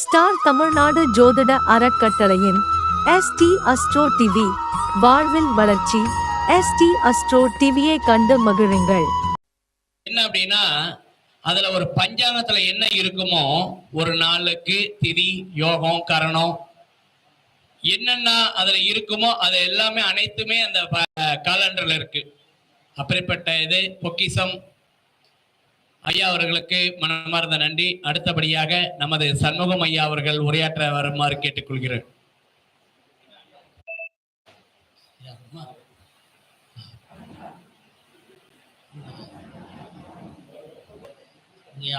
Star Tamil Nadu ஜோதிட அறக்கட்டளையின் ST astro TV வாழ்வில் வளர்ச்சி. எஸ்டி அஸ்ட்ரோ டிவியை கண்டு மகிழுங்கள். என்ன அப்படின்னா அதுல ஒரு பஞ்சாங்கத்துல என்ன இருக்குமோ ஒரு நாளுக்கு திதி யோகம் கரணம் என்னென்ன அதுல இருக்குமோ அது எல்லாமே அனைத்துமே அந்த காலண்டர்ல இருக்கு. அப்படிப்பட்ட இது பொக்கிசம் ஐயா அவர்களுக்கு மனமார்ந்த நன்றி. அடுத்தபடியாக நமது சண்முகம் ஐயா அவர்கள் உரையாற்ற வருமாறு கேட்டுக்கொள்கிறேன்.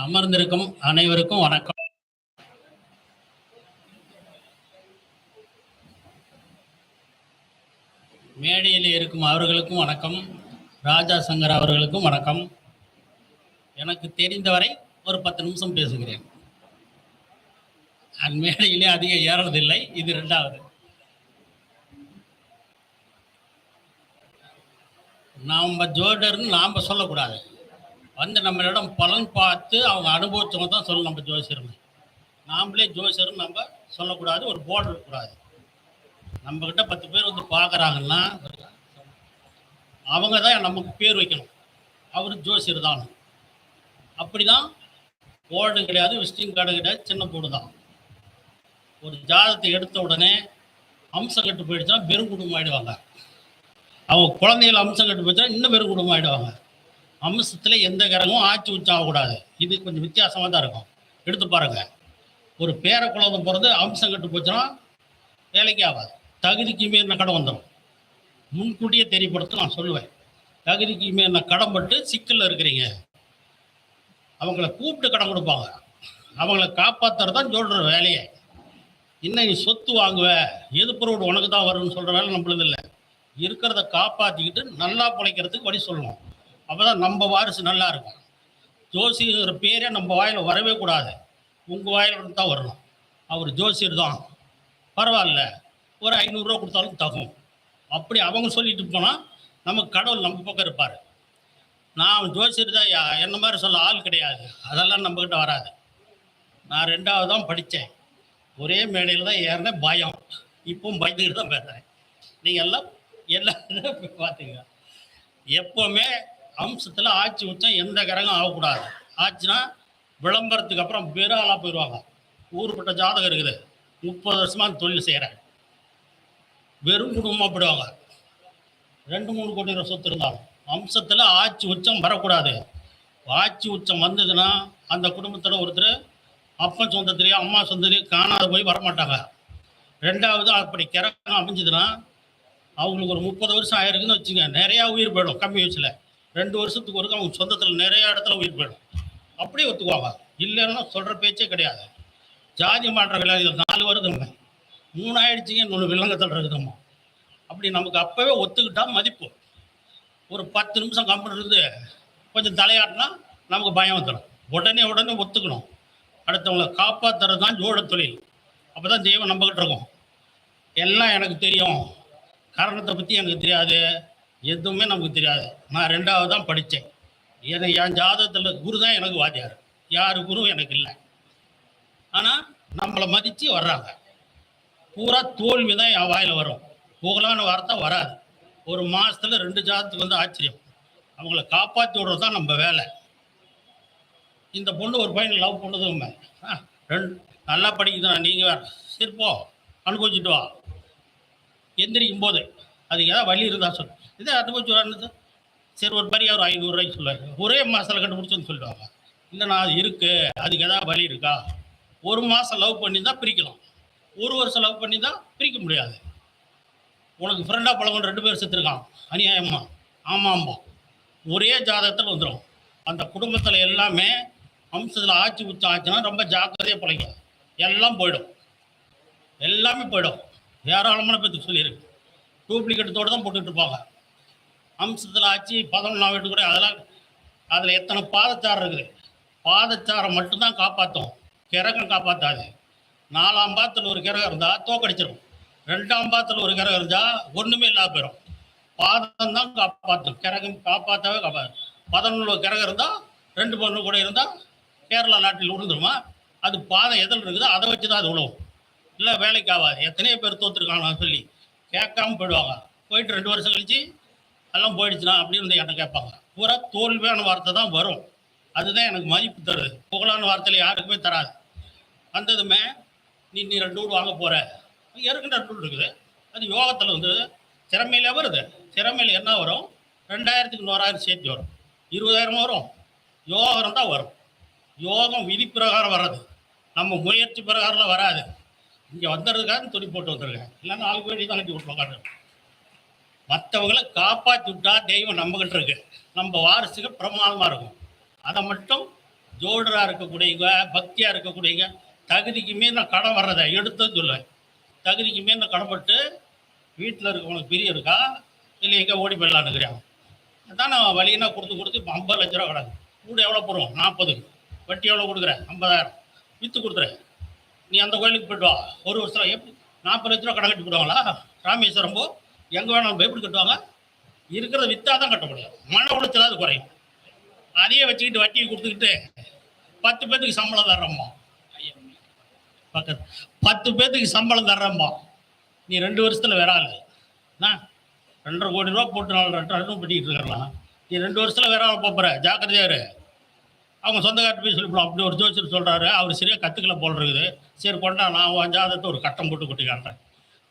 அமர்ந்திருக்கும் அனைவருக்கும் வணக்கம். மேடையில் இருக்கும் அவர்களுக்கும் வணக்கம். ராஜா சங்கர் அவர்களுக்கும் வணக்கம். எனக்கு தெரிந்தவரை ஒரு பத்து நிமிஷம் பேசுகிறேன். அந்த மேடையிலே அதிகம் ஏறதில்லை இது ரெண்டாவது நாம் ஜோடர்னு நாம் சொல்லக்கூடாது. வந்து நம்மளிடம் பலன் பார்த்து அவங்க அனுபவிச்சவங்க தான் சொல்லணும் நம்ம ஜோசியர்னு. நாமளே ஜோசியர்னு நம்ம சொல்லக்கூடாது ஒரு போர்டு இருக்கக்கூடாது. நம்மக்கிட்ட பத்து பேர் வந்து பார்க்குறாங்கன்னா அவங்க தான் நமக்கு பேர் வைக்கணும். அவர் ஜோசியர் தான். அப்படிதான் தான் கிடையாது விசிட்டிங் கார்டு கிடையாது சின்ன போர்டு தான். ஒரு ஜாதகத்தை எடுத்த உடனே அம்சம் கட்டு போயிடுச்சுன்னா பெரும் குடும்பம் ஆயிடுவாங்க. அவங்க குழந்தைகள் அம்சம் கட்டு போயிடுச்சுன்னா இன்னும் பெரும் குடும்பம் ஆயிடுவாங்க. அம்சத்தில் எந்த கிரகமும் ஆட்சி உச்சம் ஆகக்கூடாது. இது கொஞ்சம் வித்தியாசமாக தான் இருக்கும். எடுத்து பாருங்க. ஒரு பேர குழந்தை பிறந்து அம்சம் கட்டு போச்சுன்னா வேலைக்கு ஆகாது. தகுதிக்கு மீறின கடன் வந்துடும் முன்கூட்டியே தெரியப்படுத்த நான் சொல்லுவேன். தகுதிக்கு மீறின கடன் பட்டு சிக்கலில் இருக்கிறீங்க. அவங்கள கூப்பிட்டு கடன் கொடுப்பாங்க. அவங்கள காப்பாற்றுறது தான் சொல்கிற வேலையை. இன்னும் நீ சொத்து வாங்குவ? எது பொருள் உனக்கு தான் வரும்னு சொல்கிற வேலை நம்மளது இல்லை. இருக்கிறத காப்பாற்றிக்கிட்டு நல்லா பிழைக்கிறதுக்கு வழி சொல்லணும். அப்பதான் நம்ம வாரிசு நல்லா இருக்கும். ஜோசியர் பேரே நம்ம வாயில் வரவே கூடாது. உங்கள் வாயில் தான் வரணும். அவர் ஜோசியர் தான். பரவாயில்ல. ஒரு ஐநூறுரூவா கொடுத்தாலும் தகும். அப்படி அவங்க சொல்லிட்டு போனால் நமக்கு கடவுள் நம்ம பக்கம் இருப்பார். நான் ஜோசியர் தான் என்ன மாதிரி சொல்ல ஆள் கிடையாது. அதெல்லாம் நம்மக்கிட்ட வராது. நான் ரெண்டாவது தான் படித்தேன். ஒரே மேடையில் தான் ஏறினேன். பயம். இப்பவும் பயந்துக்கிட்டு தான் பேசுகிறேன் நீங்கள் எல்லாம் எல்லாம் பார்த்தீங்க எப்போவுமே அம்சத்தில் ஆட்சி உச்சம் எந்த கிரகம் ஆகக்கூடாது. ஆச்சுன்னா விளம்பரத்துக்கு அப்புறம் பெருளாக போயிடுவாங்க. ஊருப்பட்ட ஜாதகம் இருக்குது. முப்பது வருஷமாக அந்த தொழில் செய்கிறேன் வெறும் குடும்பமாக போயிடுவாங்க. ரெண்டு மூணு கோடி ரூபா சொத்து இருந்தாலும். வம்சத்தில் ஆட்சி உச்சம் வரக்கூடாது. ஆட்சி உச்சம் வந்ததுன்னா அந்த குடும்பத்தில் ஒருத்தர் அப்பன் சொந்தத்திலேயே அம்மா சொந்தத்திலையும் காணாத போய் வரமாட்டாங்க. ரெண்டாவது அப்படி கிறக்கம் அமைஞ்சதுன்னா அவங்களுக்கு ஒரு முப்பது வருஷம் ஆயிருக்குன்னு வச்சுங்க நிறையா உயிர் போயிடும் கம்மி வயசில். ரெண்டு வருஷத்துக்கு ஒருக்க அவங்க சொந்தத்தில் நிறையா இடத்துல உயிர் போயிடும். அப்படியே ஒத்துக்குவாங்க. இல்லைன்னா சொல்கிற பேச்சே கிடையாது. ஜாதி மாற்ற விலங்குகள் நாலு வருதுங்க. மூணாயிடுச்சிங்க இன்னொன்று விலங்கத்தில் இருக்குதும்மா. அப்படி நமக்கு அப்போவே ஒத்துக்கிட்டால் மதிப்பு. ஒரு பத்து நிமிஷம் கம்பெனி இருந்து கொஞ்சம் தலையாட்டினா நமக்கு பயம் வந்துடும். உடனே உடனே ஒத்துக்கணும். அடுத்தவங்களை காப்பாற்றுறது தான் ஜோட தொழில். அப்போ தான் தெய்வம் நம்பக்கிட்டு இருக்கும். எல்லாம் எனக்கு தெரியும். காரணத்தை பற்றி எனக்கு தெரியாது. எதுவுமே நமக்கு தெரியாது. நான் ரெண்டாவது தான் படித்தேன் எனக்கு என் ஜாதகத்தில் குரு தான் எனக்கு வாத்தியார். யார் குரு எனக்கு இல்லை. ஆனால் நம்மளை மதித்து வர்றாங்க. பூரா தோல்வி தான் என் வாயில் வரும். புகழான வார்த்தை வராது. ஒரு மாதத்தில் ரெண்டு ஜாதத்துக்கு வந்து ஆச்சரியம். அவங்கள காப்பாற்றி விடுறது தான் நம்ம வேலை. இந்த பொண்ணு ஒரு பையனை லவ் பண்ணது ஆ ரெண்டு நல்லா படிக்குதுண்ணா நீங்கள் வேறு. சரி அனுபவிச்சுட்டு வா. எந்திரிக்கும் போது அதுக்கு ஏதாவது வழி இருந்தா சொல்லு இதே அனுபவிச்சு வரணுது சரி ஒரு பரியா ஒரு ஐநூறுரூவாய்க்கு சொல்லுவாங்க ஒரே மாதத்தில் கண்டுபிடிச்சுன்னு சொல்லிடுவாங்க. இல்லைண்ணா அது இருக்கு. அதுக்கு ஏதாவது வழி இருக்கா? ஒரு மாதம் லவ் பண்ணி தான் பிரிக்கலாம். ஒரு வருஷம் லவ் பண்ணி தான் பிரிக்க முடியாது. உனக்கு ஃப்ரெண்டாக பழகணும் ரெண்டு பேர் செத்துருக்கான். அநியாயமா? ஆமாம்பா. ஒரே ஜாதகத்தில் வந்துடும் அந்த குடும்பத்தில் எல்லாமே அம்சத்தில் ஆட்சி உச்சம் ஆச்சுன்னா ரொம்ப ஜாக்கிரதையாக பிழைக்கும் எல்லாம் போயிடும். எல்லாமே போயிடும். ஏராளமான பேத்துக்கு சொல்லியிருக்கு. டூப்ளிகேட்டத்தோடு தான் போட்டுட்டு இருப்பாங்க. அம்சத்தில் ஆச்சு பதினொன்றாம் வீட்டு கூட அதெல்லாம் அதில் எத்தனை பாதச்சாரம் இருக்குது? பாதச்சாரம் மட்டும்தான் காப்பாற்றும் கிரகம் காப்பாற்றாது நாலாம் பாத்தில் ஒரு கிரகம் இருந்தால் தோக்கடிச்சிடும் ரெண்டாம் பாத்தில் ஒரு கிரகம் இருந்தால் ஒன்றுமே இல்லாத போயிடும் பாதம் தான் காப்பாற்றும் கிரகம் காப்பாற்றவே காப்பாற்றும் பதினொன்று கிரகம் இருந்தால் ரெண்டு பொண்ணு கூட இருந்தால் கேரளா நாட்டில் உருந்துருமா அது பாதம் எதில் இருக்குதோ அதை வச்சு தான் அது உழவும். இல்லை வேலைக்கு ஆகாது. எத்தனையோ பேர் தோத்துருக்காங்கன்னு சொல்லி கேட்காம போயிடுவாங்க. போயிட்டு ரெண்டு வருஷம் கழிச்சு எல்லாம் போயிடுச்சுனா அப்படின்னு வந்து என்கிட்ட கேட்பாங்க. பூரா தோல்வியான வார்த்தை தான் வரும். அதுதான் எனக்கு மதிப்பு தருது. புகழான வார்த்தையில் யாருக்குமே தராது. வந்ததுமே நீ நீ ரெண்டு வீடு வாங்க போகிற ஏற்கனவே ரெண்டு இருக்குது அது யோகத்தில் வந்து திறமையில வருது. திறமையில் என்ன வரும்? ரெண்டாயிரத்துக்கு நூறாயிரம் சேர்த்து வரும். இருபதாயிரம் வரும். யோகம் தான் வரும். யோகம் விதி பிரகாரம் வர்றது. நம்ம முயற்சி பிரகாரம்லாம் வராது. இங்கே வந்துடுறதுக்காக துணி போட்டு வந்துருக்கேன். இல்லைன்னா நாலு பேர் தான் கட்டி விட்டு மற்றவங்களை காப்பாற்றி விட்டா தெய்வம் நம்மகிட்ட இருக்கு. நம்ம வாரிசுக்கு பிரமாதமாக இருக்கும். அதை மட்டும் ஜோடராக இருக்கக்கூடியவங்க பக்தியாக இருக்கக்கூடியவங்க தகுதிக்கு மீறி நான் கடன் வர்றதை எடுத்து சொல்லுவேன். தகுதிக்கு மீறி நான் கடன்பட்டு வீட்டில் இருக்கவங்களுக்கு பிரியம் இருக்கா? இல்லை எங்கே ஓடி போயிடலான்னு இருக்கிறாங்க. அதான் நான் வழியினா கொடுத்து கொடுத்து இப்போ ஐம்பது லட்ச ரூபா கிடக்கு கூட எவ்வளோ போடுவோம்? நாற்பது. வட்டி எவ்வளோ கொடுக்குறேன்? ஐம்பதாயிரம். விற்று கொடுத்துறேன். நீ அந்த கோயிலுக்கு போய்ட்டு வா. ஒரு வருஷம் எப்படி? நாற்பது லட்ச ரூபா கடன் கட்டி போடுவாங்களா ராமேஸ்வரம் போ. எங்கே வேணாலும் எப்படி கட்டுவாங்க? இருக்கிறத விற்றா தான் கட்ட முடியும். மன உளைச்சலாவது குறையும். அதையே வச்சுக்கிட்டு வட்டியை கொடுத்துக்கிட்டு பத்து பேத்துக்கு சம்பளம் தர்றோம்மா பக்கத்து பத்து பேத்துக்கு சம்பளம் தர்றோம்மா நீ ரெண்டு வருஷத்தில் வேற என்ன? ரெண்டரை கோடி ரூபா போட்டு நாலு ரெண்டு ரெண்டும் பண்ணிக்கிட்டு இருக்கலாம் நீ ரெண்டு வருஷத்தில் வேற ஆள் போற. இரு. அவங்க சொந்தக்கார்ட்ட போய் சொல்லிவிடும் அப்படி ஒரு ஜோசியர் சொல்கிறாரு அவர் சரியாக கற்றுக்கல போல் இருக்குது. சரி கொண்டா நான் உன் ஜாதகத்தை ஒரு கட்டம் போட்டு கொட்டி காட்டுறேன்.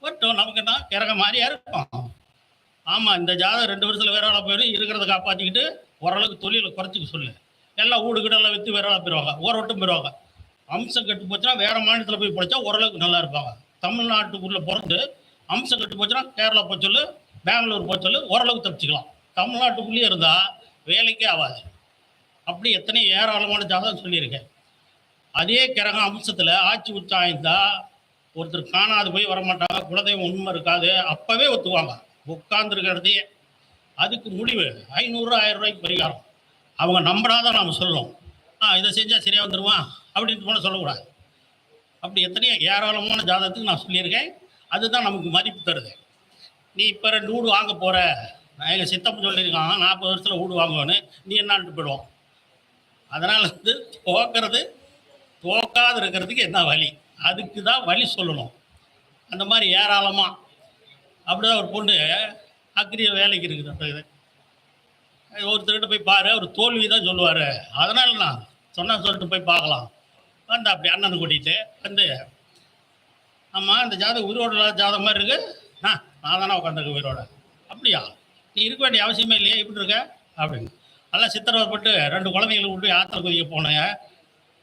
பட்டும் நமக்கு என்ன? கிறக மாதிரியா இருக்கும். ஆமாம் இந்த ஜாதகம் ரெண்டு வருஷத்துல வேற ஆளா போயிடும் இருக்கிறத காப்பாற்றிக்கிட்டு ஓரளவுக்கு தொழிலை குறைச்சிக்க சொல்லு. எல்லாம் வீடு எல்லாம் விற்று வேற ஆளா போயிடுவாங்க ஊரை விட்டும் போயிடுவாங்க அம்சம் கெட்டு போச்சுன்னா வேற மாநிலத்தில் போய் படித்தா ஓரளவுக்கு நல்லா இருப்பாங்க. தமிழ்நாட்டுக்குள்ளே பிறந்து அம்சம் கெட்டு போச்சுன்னா கேரளா போய் சொல்லு பெங்களூர் போய் சொல்லு ஓரளவுக்கு தப்பிச்சுக்கலாம். தமிழ்நாட்டுக்குள்ளேயே இருந்தால் வேலைக்கே ஆகாது. அப்படி எத்தனை ஏராளமான ஜாதகம் சொல்லியிருக்கேன். அதே கிரகம் அம்சத்தில் ஆட்சி உச்சாய்ந்தா ஒருத்தர் காணாது போய் வரமாட்டாங்க குலதெய்வம் உண்மை இருக்காது அப்போவே ஒத்துவாங்க உட்கார்ந்துருக்கிறதையே அதுக்கு முடிவு ஐநூறு ஆயிரம் ரூபாய்க்கு பரிகாரம். அவங்க நம்பினாதான் நாம் சொல்லணும். ஆ இதை செஞ்சால் சரியாக வந்துடுவான் அப்படின்ட்டு போல சொல்லக்கூடாது. அப்படி எத்தனையோ ஏராளமான ஜாதகத்துக்கு நான் சொல்லியிருக்கேன். அதுதான் நமக்கு மதிப்பு தருது. நீ இப்போ ரெண்டு வீடு வாங்க போகிற நான் எங்கள் சித்தப்பா சொல்லியிருக்கான் நாற்பது வருஷத்தில் வீடு வாங்குவேன்னு. நீ என்னான்ட்டு போயிடுவோம் அதனால் வந்து தோக்கிறது தோக்காது இருக்கிறதுக்கு என்ன வழி? அதுக்கு தான் வழி சொல்லணும். அந்த மாதிரி ஏராளமாக அப்படிதான் ஒரு பொண்ணு அக்ரிய வேலைக்கு இருக்குது ஒருத்தர்கிட்ட போய் பாரு அவர் தோல்வி தான் சொல்லுவார். அதனால நான் சொன்னால் சொல்லிட்டு போய் பார்க்கலாம். வந்து அப்படி அண்ணனை கூட்டிகிட்டு வந்து ஆமாம் இந்த ஜாதகம் உயிரோட இல்லாத ஜாதகம் மாதிரி இருக்கு. ஆ நான் தானே உட்காந்துருக்கேன் உயிரோட. அப்படியா? நீ இருக்க வேண்டிய அவசியமே இல்லையா இப்படி இருக்க? அப்படின்னு. நல்லா சித்திரவதைப்பட்டு ரெண்டு குழந்தைகளை விட்டு ஆற்றுல குதிக்க போனேன்.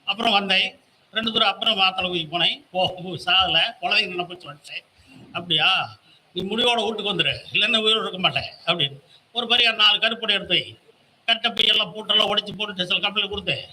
அப்புறம் வந்தேன். ரெண்டு தூரம் அப்புறம் ஆற்றுல குதிக்க போனேன். போ சாகலை. குழந்தைங்க நினைப்பிச்சு வந்துட்டேன் அப்படியா? நீ முடிவோட வீட்டுக்கு வந்துடு இல்லைன்னா உயிரோடு இருக்க மாட்டேன். அப்படின்னு. ஒரு பெரிய நாலு கருப்படை எடுத்து கட்டை பையெல்லாம் பூட்டெல்லாம் உடைச்சு போட்டு சில கம்பெனியில் கொடுத்தேன்.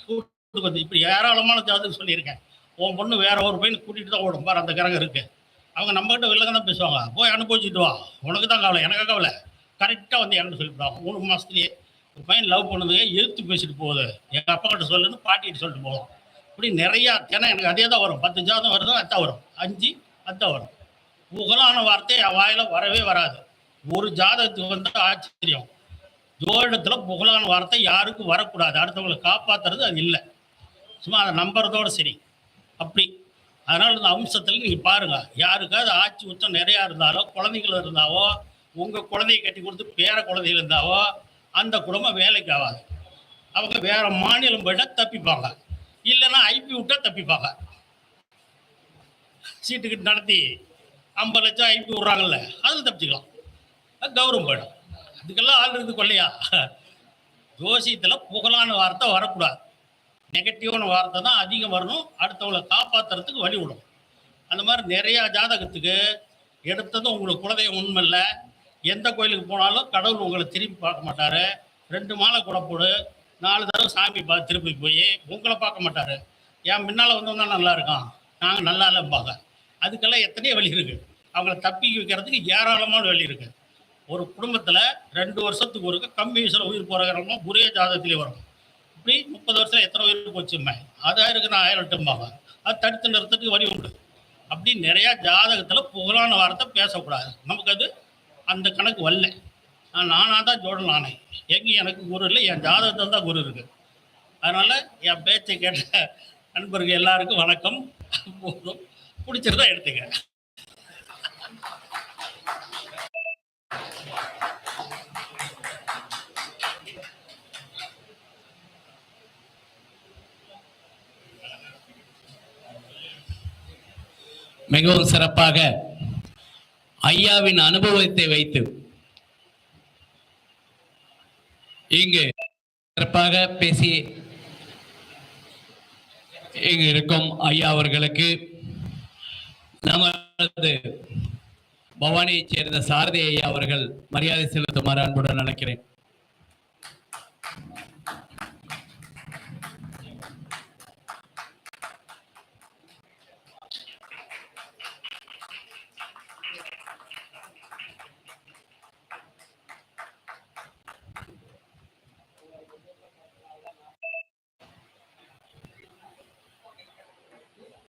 வந்து இப்படி ஏராளமான ஜாதகம் சொல்லியிருக்கேன். உன் பொண்ணு வேற ஒரு பையன் கூட்டிகிட்டு தான் ஓடும். பாரு அந்த கிரகம் இருக்குது அவங்க நம்மகிட்ட வெளில தான் பேசுவாங்க. போய் அனுபவிச்சுட்டு வா. உனக்கு தான் கவலை எனக்கு கவலை. கரெக்டாக வந்து எனக்கு சொல்லிவிடுவாங்க மூணு மாதத்துலேயே ஒரு பையன் லவ் பண்ணதுங்க எதிர்த்து பேசிட்டு போகுது. எங்கள் அப்பா கிட்ட சொல்லுன்னு பாட்டிகிட்ட சொல்லிட்டு போகும். இப்படி நிறையா தினம் எனக்கு அதே தான் வரும். பத்து ஜாதம் வருது அதான் வரும். அஞ்சு அத்தை வரும். புகழான வார்த்தை என் வாயில் வரவே வராது. ஒரு ஜாதகத்துக்கு வந்து ஆச்சரியம். ஜோதிடத்தில் புகழான வார்த்தை யாருக்கும் வரக்கூடாது. அடுத்தவங்களை காப்பாற்றுறது அது இல்லை. சும்மா அதை நம்புறதோட சரி. அப்படி. அதனால் இந்த அம்சத்தில் நீங்கள் பாருங்கள் யாருக்காவது ஆட்சி உச்சம் நிறையா இருந்தாலோ குழந்தைகள் இருந்தாவோ உங்கள் குழந்தைய கட்டி கொடுத்து பேர குழந்தைகள் இருந்தாவோ அந்த குடும்பம் வேலைக்கு ஆகாது. அவங்க வேறு மாநிலம் போயிட்டால் தப்பிப்பாங்க. இல்லைன்னா ஐபி விட்டால் தப்பிப்பாங்க. சீட்டுக்கிட்டு நடத்தி ஐம்பது லட்சம் ஐபி விட்றாங்கல்ல அதில் தப்பிச்சுக்கலாம். அது கௌரவம் போயிடும். அதுக்கெல்லாம் ஆள் இருக்குது கொள்ளையா? ஜோசியத்தில் புகழான வார்த்தை வரக்கூடாது. நெகட்டிவான வார்த்தை தான் அதிகம் வரணும். அடுத்தவங்களை காப்பாற்றுறதுக்கு வழி விடும் அந்த மாதிரி நிறையா ஜாதகத்துக்கு எடுத்ததும் உங்களுக்கு குலதெய்வம் உண்மை இல்லை. எந்த கோயிலுக்கு போனாலும் கடவுள் உங்களை திரும்பி பார்க்க மாட்டார். ரெண்டு மாலை கூட போடு நாலு தடவை சாமி பா திருப்பி போய் உங்களை பார்க்க மாட்டார். என் முன்னால் வந்தவங்க நல்லா இருக்கான். நாங்கள் நல்லா இல்லைம்பாங்க. அதுக்கெல்லாம் எத்தனையோ வழி இருக்குது அவங்கள தப்பிக்க வைக்கிறதுக்கு ஏராளமான வழி இருக்குது ஒரு குடும்பத்தில் ரெண்டு வருஷத்துக்கு ஒருக்க கம்மி வயசில் உயிர் போகிறவங்க ஒரே ஜாதகத்திலே வரும் இப்படி முப்பது வருஷம் எத்தனை உயிர் போச்சுமே? அதான் இருக்கு நான் ஆயிரம் எட்டும்பாங்க அது தடுத்து நிறுத்தத்துக்கு வழி உண்டு. அப்படி நிறையா ஜாதகத்தில் புகழான வார்த்தை பேசக்கூடாது. நமக்கு அது அந்த கணக்கு வரல. நானாக தான் ஜோடன் ஆனேன் எங்கே எனக்கு குரு இல்லை என் ஜாதகத்தில் தான் குரு இருக்குது அதனால் என் பேச்சை கேட்ட நண்பர்கள் எல்லாருக்கும் வணக்கம். போதும். பிடிச்சிருந்தா எடுத்துக்க. மிகவும் சிறப்பாக ஐயாவின் அனுபவத்தை வைத்து இங்கு சிறப்பாக பேசி இங்கு இருக்கும் ஐயா அவர்களுக்கு நமது பவானியைச் சேர்ந்த சாரதி ஐயா அவர்கள் மரியாதை செலுத்துமாறு அன்புடன் அழைக்கிறேன்